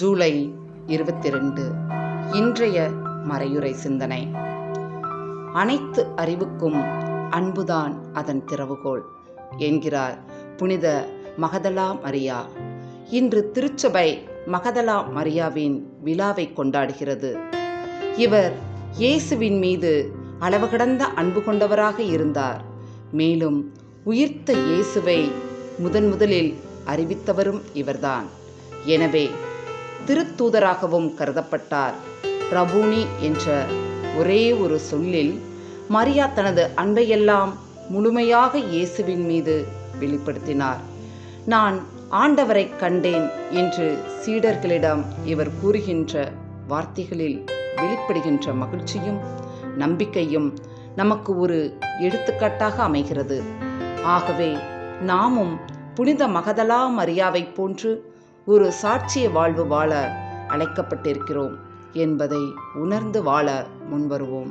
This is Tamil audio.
ஜூலை இருபத்தி ரெண்டு இன்றைய மறையுறை சிந்தனை. அனைத்து அறிவுக்கும் அன்புதான் அதன் திறவுகோள் என்கிறார் புனித மகதலா மரியா இன்று திருச்சபை மகதலா மரியாவின் விழாவை கொண்டாடுகிறது. இவர் இயேசுவின் மீது அளவு கடந்த அன்பு கொண்டவராக இருந்தார். மேலும் உயிர்த்த இயேசுவை முதன் முதலில் அறிவித்தவரும் இவர்தான். எனவே திருத்தூதராகவும் கருதப்பட்டார். பிரபுனி என்ற ஒரே ஒரு சொல்லில் மரியா தனது அன்பையெல்லாம் முழுமையாக இயேசுவின் மீது வெளிப்படுத்தினார். நான் ஆண்டவரை கண்டேன் என்று சீடர்களிடம் இவர் கூறுகின்ற வார்த்தைகளில் வெளிப்படுகின்ற மகிழ்ச்சியும் நம்பிக்கையும் நமக்கு ஒரு எடுத்துக்காட்டாக அமைகிறது. ஆகவே நாமும் புனித மகதலா மரியாவைப் போன்று ஒரு சாட்சிய வாழ்வு வாழ அழைக்கப்பட்டிருக்கிறோம் என்பதை உணர்ந்து வாழ முன்வருவோம்.